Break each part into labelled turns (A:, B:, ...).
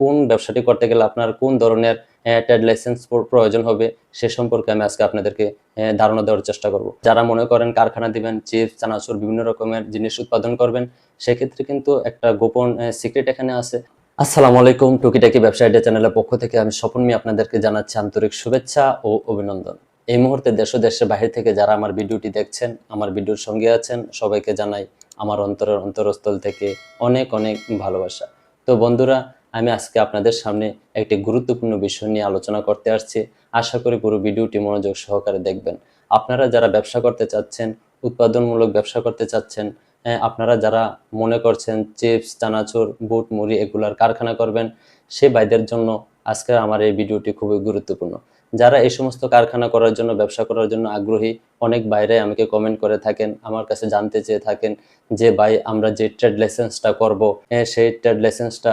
A: কোন ব্যবসাটি করতে গেলে আপনার কোন ধরনের ট্রেড লাইসেন্স প্রয়োজন হবে সে সম্পর্কে আমি আজকে আপনাদেরকে ধারণা দেওয়ার চেষ্টা করব। যারা মনে করেন কারখানা দিবেন চিপস চানাচুর, বিভিন্ন রকমের জিনিস উৎপাদন করবেন, সেক্ষেত্রে কিন্তু একটা গোপন সিক্রেট এখানে আছে। আসসালামু আলাইকুম, টুকিটাকি ব্যবসা আইডিয়া চ্যানেলের পক্ষ থেকে আমি স্বপন মি আপনাদেরকে জানাচ্ছি আন্তরিক শুভেচ্ছা ও অভিনন্দন। এই মুহূর্তে দেশ দেশের বাহির থেকে যারা আমার ভিডিওটি দেখছেন, আমার ভিডিওর সঙ্গে আছেন, সবাইকে জানাই আমার অন্তরের অন্তরস্থল থেকে অনেক অনেক ভালোবাসা। তো বন্ধুরা আমি আজকে আপনাদের সামনে একটি গুরুত্বপূর্ণ বিষয় নিয়ে আলোচনা করতে আসছি। আশা করি পুরো ভিডিওটি মনোযোগ সহকারে দেখবেন। আপনারা যারা ব্যবসা করতে চাচ্ছেন, উৎপাদনমূলক ব্যবসা করতে চাচ্ছেন আপনারা যারা মনে করছেন চিপস, চানাচুর, বুট, মুড়ি এগুলার কারখানা করবেন, সে ভাইদের জন্য আজকের আমার এই ভিডিওটি খুবই গুরুত্বপূর্ণ। যারা এই সমস্ত কারখানা করার জন্য, ব্যবসা করার জন্য আগ্রহী, অনেক বাইরে আমাকে কমেন্ট করে থাকেন, আমার কাছে জানতে চেয়ে থাকেন যে, ভাই, আমরা যে ট্রেড লাইসেন্সটা করব সেই ট্রেড লাইসেন্সটা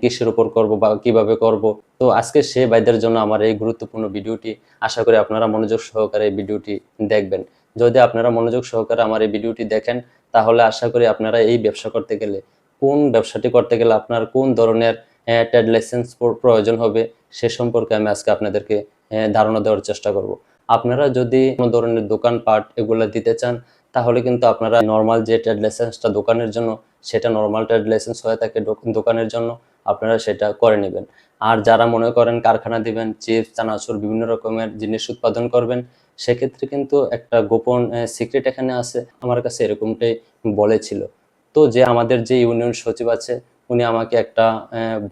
A: কিসের উপর করব বা কীভাবে করব? তো আজকে সে ভাইদের জন্য আমার এই গুরুত্বপূর্ণ ভিডিওটি, আশা করি আপনারা মনোযোগ সহকারে এই ভিডিওটি দেখবেন। যদি আপনারা মনোযোগ সহকারে আমার এই ভিডিওটি দেখেন, তাহলে আশা করি আপনারা এই ব্যবসা করতে গেলে, কোন ব্যবসাটি করতে গেলে আপনার কোন ধরনের ট্রেড লাইসেন্স প্রয়োজন হবে, সে সম্পর্কে আমি আজকে আপনাদেরকে ধারণা দেওয়ার চেষ্টা করব। আপনারা যদি কোনো ধরনের দোকানপাট এগুলো দিতে চান, তাহলে কিন্তু আপনারা নর্মাল যে ট্রেড লাইসেন্সটা দোকানের জন্য, সেটা নর্মাল ট্রেড লাইসেন্স হয়ে থাকে দোক- দোকানের জন্য। আপনারা সেটা করে নেবেন। আর যারা মনে করেন কারখানা দিবেন, চিপস, চানাচুর, বিভিন্ন রকমের জিনিস উৎপাদন করবেন, সেক্ষেত্রে কিন্তু একটা গোপন সিক্রেট এখানে আছে। আমার কাছে এরকমটাই বলেছিল। তো যে আমাদের যে ইউনিয়ন সচিব আছে, উনি আমাকে একটা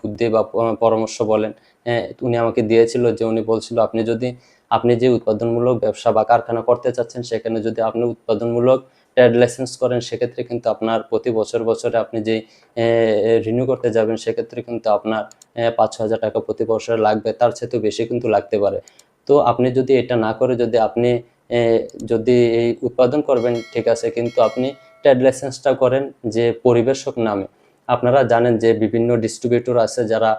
A: বুদ্ধি বা পরামর্শ বলেন। উনি আমাকে দিয়েছিল যে উনি বলছিল, আপনি যদি, আপনি যে উৎপাদনমূলক ব্যবসা বা কারখানা করতে চাচ্ছেন, সেখানে যদি আপনি উৎপাদনমূলক লাইসেন্স করেন, সেক্ষেত্রে কিন্তু আপনার প্রতি বছর বছরে আপনি যে রিনিউ করতে যাবেন, সেক্ষেত্রে কিন্তু আপনার পাঁচ হাজার টাকা প্রতি বছরে লাগবে, তার চেয়ে বেশি কিন্তু লাগতে পারে। তো আপনি যদি এটা না করে যদি আপনি যদি এই উৎপাদন করবেন, ঠিক আছে, কিন্তু আপনি ট্রেড লাইসেন্সটা করেন যে পরিবেশক নামে। আপনারা জানেন যে বিভিন্ন ডিস্ট্রিবিউটর আছে যারা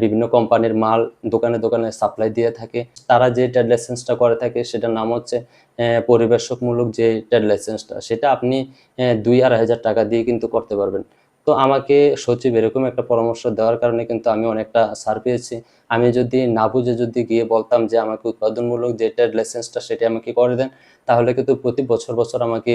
A: বিভিন্ন কোম্পানির মাল দোকানে দোকানে সাপ্লাই দিয়ে থাকে। তারা যে ট্রেড লাইসেন্সটা করে থাকে সেটার নাম হচ্ছে আহ, পরিবেশকমূলক যে ট্রেড লাইসেন্সটা সেটা আপনি দুই আড়াই হাজার টাকা দিয়ে কিন্তু করতে পারবেন। তো আমাকে সচিব এরকম একটা পরামর্শ দেওয়ার কারণে কিন্তু আমি অনেকটা ছাড় পেয়েছি। আমি যদি না বুঝে যদি গিয়ে বলতাম যে আমাকে উৎপাদনমূলক যে ট্রেড লাইসেন্সটা সেটা আমাকে করে দেন তাহলে কিন্তু প্রতি বছর বছর আমাকে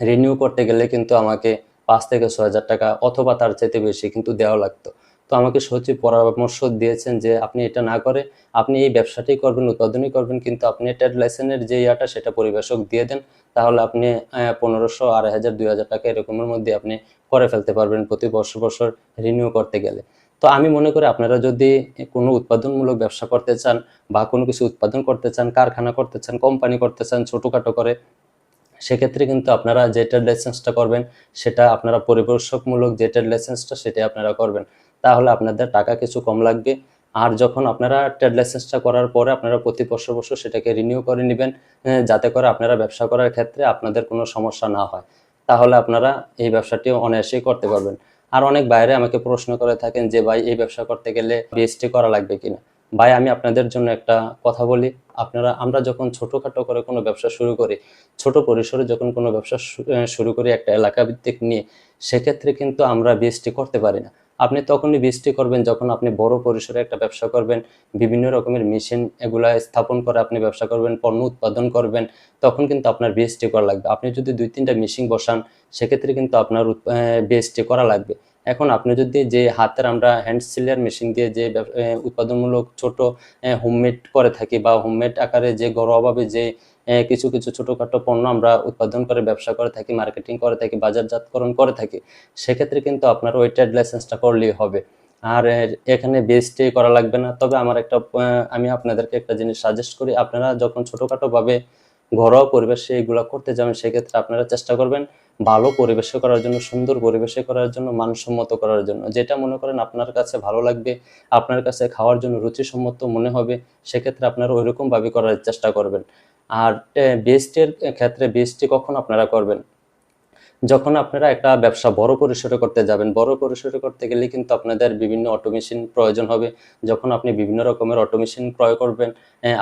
A: রিনিউ করতে গেলে কিন্তু আমাকে পাঁচ থেকে ছ হাজার টাকা অথবা তার চাইতে বেশি কিন্তু দেওয়া লাগতো। তো আমাকে সচিব পরামর্শ দিয়েছেন যে আপনি এটা না করে, আপনি এই ব্যবসাটাই করবেন, উৎপাদনই করবেন, কিন্তু আপনি ট্রেড লাইসেন্সের যে ইয়াটা সেটা পরিবেশক দিয়ে দেন, তাহলে আপনি পনেরোশো আড়াই হাজার, দুই হাজার টাকা এরকমের মধ্যে আপনি করে ফেলতে পারবেন প্রতি বছর বছর রিনিউ করতে গেলে। তো আমি মনে করি আপনারা যদি কোনো উৎপাদনমূলক ব্যবসা করতে চান বা কোনো কিছু উৎপাদন করতে চান, কারখানা করতে চান কোম্পানি করতে চান, ছোটোখাটো করে, সেক্ষেত্রে কিন্তু আপনারা যে ট্রেড লাইসেন্সটা করবেন, সেটা আপনারা পরিবেশকমূলক যে ট্রেড লাইসেন্সটা সেটাই আপনারা করবেন। তাহলে আপনাদের টাকা কিছু কম লাগবে। আর যখন আপনারা ট্রেড লাইসেন্সটা করার পরে আপনারা প্রতি বছর বছর সেটাকে রিনিউ করে নেবেন যাতে করে আপনারা ব্যবসা করার ক্ষেত্রে আপনাদের কোনো সমস্যা না হয়। তাহলে আপনারা এই ব্যবসাটি অনায়াসেই করতে পারবেন। আর অনেক বাইরে আমাকে প্রশ্ন করে থাকেন যে, ভাই, এই ব্যবসা করতে গেলে বিএসটি করা লাগবে কিনা? ভাই, আমি আপনাদের জন্য একটা কথা বলি। আপনারা, আমরা যখন ছোটোখাটো করে কোনো ব্যবসা শুরু করি, ছোট পরিসরে যখন কোনো ব্যবসা শুরু করি একটা এলাকা ভিত্তিক নিয়ে, সেক্ষেত্রে কিন্তু আমরা বিএসটি করতে পারি না। আপনি তখনই বিএসটি করবেন যখন আপনি বড় পরিসরে একটা ব্যবসা করবেন, বিভিন্ন রকমের মেশিন এগুলা স্থাপন করে আপনি ব্যবসা করবেন, পণ্য উৎপাদন করবেন, তখন কিন্তু আপনার বিএসটি করা লাগবে। আপনি যদি দুই তিনটা মেশিন বসান, সেক্ষেত্রে কিন্তু আপনার বিএসটি করা লাগবে। এখন আপনি যদি যে হাতের আমরা হ্যান্ড সিলিয়ার মেশিন দিয়ে যে উৎপাদনমূলক ছোট হোমমেড করে থাকি বা হোমমেড আকারে যে ঘরোয়াভাবে যে কিছু কিছু ছোটোখাটো পণ্য আমরা উৎপাদন করে, ব্যবসা করে থাকি মার্কেটিং করে থাকি, বাজারজাতকরণ করে থাকি, সেক্ষেত্রে কিন্তু আপনার ওই ট্রেড লাইসেন্সটা করলেই হবে। আর এখানে বিএসটি করা লাগবে না। তবে আমার একটা আমি আপনাদেরকে একটা জিনিস সাজেস্ট করি। আপনারা যখন ছোটোখাটোভাবে ঘরোয়া পরিবেশে এগুলো করতে যাবেন, সেক্ষেত্রে আপনারা চেষ্টা করবেন ভালো পরিবেশে করার জন্য, সুন্দর পরিবেশে করার জন্য, মানসম্মত করার জন্য। যেটা মনে করেন আপনার কাছে ভালো লাগবে, আপনার কাছে খাওয়ার জন্য রুচিসম্মত মনে হবে, সেক্ষেত্রে আপনারা ওইরকম ভাবে করার চেষ্টা করবেন। আর বেস্টের ক্ষেত্রে বেস্টটি কখন আপনারা করবেন? যখন আপনারা একটা ব্যবসা বড় পরিসরে করতে যাবেন, বড় পরিসরে করতে গেলে কিন্তু আপনাদের বিভিন্ন অটোমেশন প্রয়োজন হবে। যখন আপনি বিভিন্ন রকমের অটোমেশন ক্রয় করবেন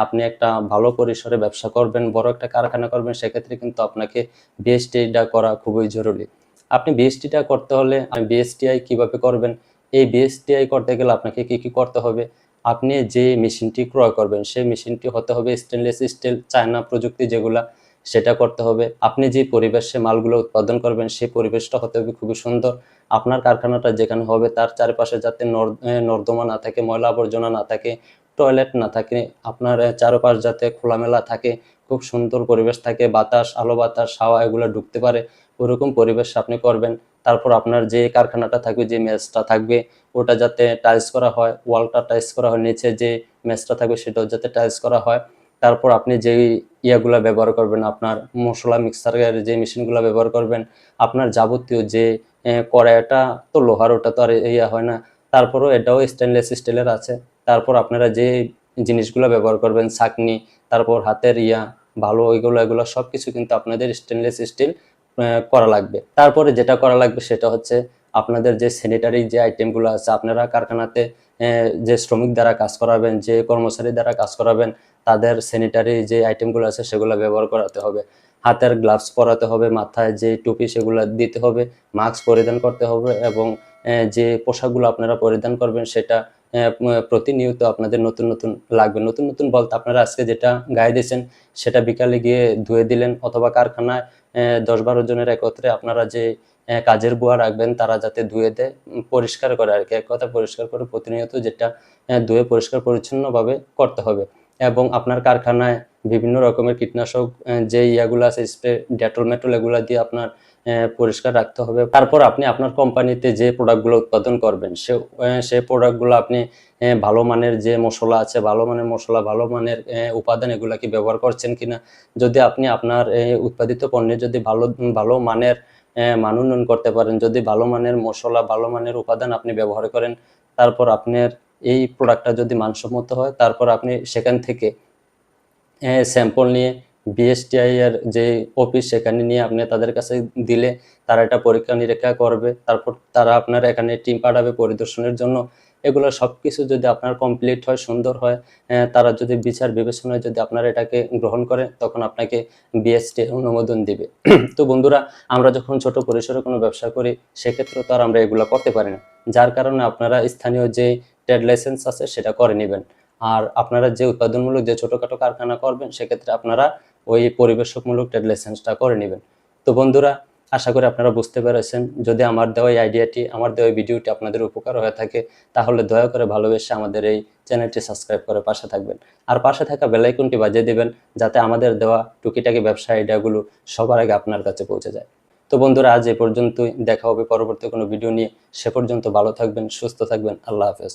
A: আপনি একটা ভালো পরিসরে ব্যবসা করবেন, বড় একটা কারখানা করবেন, সেক্ষেত্রে কিন্তু আপনাকে বিএসটিটা করা খুবই জরুরি। আপনি বিএসটিটা করতে হলে বিএসটিআই কীভাবে করবেন? এই বিএসটিআই করতে গেলে আপনাকে কি কি করতে হবে? আপনি যে মেশিনটি ক্রয় করবেন, সেই মেশিনটি হতে হবে স্টেনলেস স্টিল চায়না প্রযুক্তি যেগুলা সেটা করতে হবে। আপনি যে পরিবেশে মালগুলো উৎপাদন করবেন, সেই পরিবেশটা হতে হবে খুবই সুন্দর। আপনার কারখানাটা যেখানে হবে, তার চারপাশে যাতে নর- নর্দমা না থাকে, ময়লা আবর্জনা না থাকে, টয়লেট না থাকে, আপনার চারপাশ যাতে খোলামেলা থাকে, খুব সুন্দর পরিবেশ থাকে, বাতাস, আলো বাতাস, হাওয়া এগুলো ঢুকতে পারে, ওরকম পরিবেশ আপনি করবেন। তারপর আপনার যে কারখানাটা থাকবে, যে মেসটা থাকবে, ওটা যাতে টাইলস করা হয়, ওয়ালটা টাইলস করা হয়, নিচে যে মেসটা থাকবে, সেটাও যাতে টাইলস করা হয়। তারপর আপনি যে ইয়াগুলা ব্যবহার করবেন, আপনার মশলা মিক্সারের যে মেশিনগুলো ব্যবহার করবেন, আপনার যাবতীয় যে কড়াইটা তো লোহার, ওটা তো আর ইয়া হয় না। তারপরও এটাও স্টেনলেস স্টিলের আছে। তারপর আপনারা যে জিনিসগুলো ব্যবহার করবেন ছাকনি তারপর হাতের ইয়া ভালো ওইগুলো, এগুলো সব কিছু কিন্তু আপনাদের স্টেনলেস স্টিল করা লাগবে। তারপরে যেটা করা লাগবে সেটা হচ্ছে আপনাদের যে স্যানিটারি যে আইটেমগুলো আছে, আপনারা কারখানাতে যে শ্রমিক দ্বারা কাজ করাবেন, যে কর্মচারী দ্বারা কাজ করাবেন, তাদের স্যানিটারি যে আইটেমগুলো আছে সেগুলো ব্যবহার করাতে হবে। হাতের গ্লাভস পরাতে হবে, মাথায় যে টুপি সেগুলো দিতে হবে মাস্ক পরিধান করতে হবে এবং যে পোশাকগুলো আপনারা পরিধান করবেন সেটা প্রতিনিয়ত আপনাদের নতুন নতুন লাগবে। নতুন নতুন বলতে আপনারা আজকে যেটা গায়ে দিয়েছেন সেটা বিকালে গিয়ে ধুয়ে দিলেন অথবা কারখানায় দশ বারো জনের একত্রে আপনারা যে কাজের বুয়া রাখবেন, তারা যাতে ধুয়ে দেয় পরিষ্কার করে আর কি। এক কথা পরিষ্কার করে প্রতিনিয়ত যেটা ধুয়ে পরিষ্কার পরিচ্ছন্নভাবে করতে হবে। এবং আপনার কারখানায় বিভিন্ন রকমের কীটনাশক যে ইয়াগুলো আছে, স্প্রে, ডেটল মেটল এগুলো দিয়ে আপনার পরিষ্কার রাখতে হবে। তারপর আপনি আপনার কোম্পানিতে যে প্রোডাক্টগুলো উৎপাদন করবেন, সে সেই প্রোডাক্টগুলো আপনি ভালো মানের যে মশলা আছে, ভালো মানের মশলা, ভালো মানের উপাদান এগুলা কি ব্যবহার করছেন কিনা, যদি আপনি আপনার উৎপাদিত পণ্যে যদি ভালো ভালো মানের মান উন্নয়ন করতে পারেন। যদি ভালো মানের মশলা, ভালো মানের উপাদান আপনি ব্যবহার করেন, তারপর আপনার এই প্রোডাক্টটা যদি মানসম্মত হয়, তারপর আপনি সেখান থেকে স্যাম্পল নিয়ে বিএসটিআই এর যে অফিস সেখানে নিয়ে আপনি তাদের কাছে দিলে তারা এটা পরীক্ষা নিরীক্ষা করবে। তারপর তারা আপনার এখানে টিম পাঠাবে পরিদর্শনের জন্য। এগুলো সব কিছু যদি আপনার কমপ্লিট হয়, সুন্দর হয় তারা যদি বিচার বিবেচনায় যদি আপনার এটাকে গ্রহণ করে, তখন আপনাকে বিএসটি অনুমোদন দিবে। তো বন্ধুরা, আমরা যখন ছোট পরিসরে কোনো ব্যবসা করি, সেক্ষেত্রে তো আর আমরা এগুলো করতে পারি না। যার কারণে আপনারা স্থানীয় যে ট্রেড লাইসেন্স আছে, সেটা করে নেবেন। আর আপনারা যে উৎপাদনমূলক যে ছোটোখাটো কারখানা করবেন, সেক্ষেত্রে আপনারা ওই পরিবেশকমূলক ট্রেড লাইসেন্সটা করে নেবেন। তো বন্ধুরা আশা করি আপনারা বুঝতে পেরেছেন। যদি আমার দেওয়া এই আইডিয়াটি, আমার দেওয়া এই ভিডিওটি আপনাদের উপকার হয়ে থাকে, তাহলে দয়া করে ভালোবেসে আমাদের এই চ্যানেলটি সাবস্ক্রাইব করে পাশে থাকবেন। আর পাশে থাকা বেলাইকনটি বাজিয়ে দেবেন, যাতে আমাদের দেওয়া টুকিটাকি ব্যবসা আইডিয়াগুলো সবার আগে আপনার কাছে পৌঁছে যায়। তো বন্ধুরা, আজ এ পর্যন্তই। দেখা হবে পরবর্তী কোনো ভিডিও নিয়ে। সে পর্যন্ত ভালো থাকবেন, সুস্থ থাকবেন। আল্লাহ হাফেজ।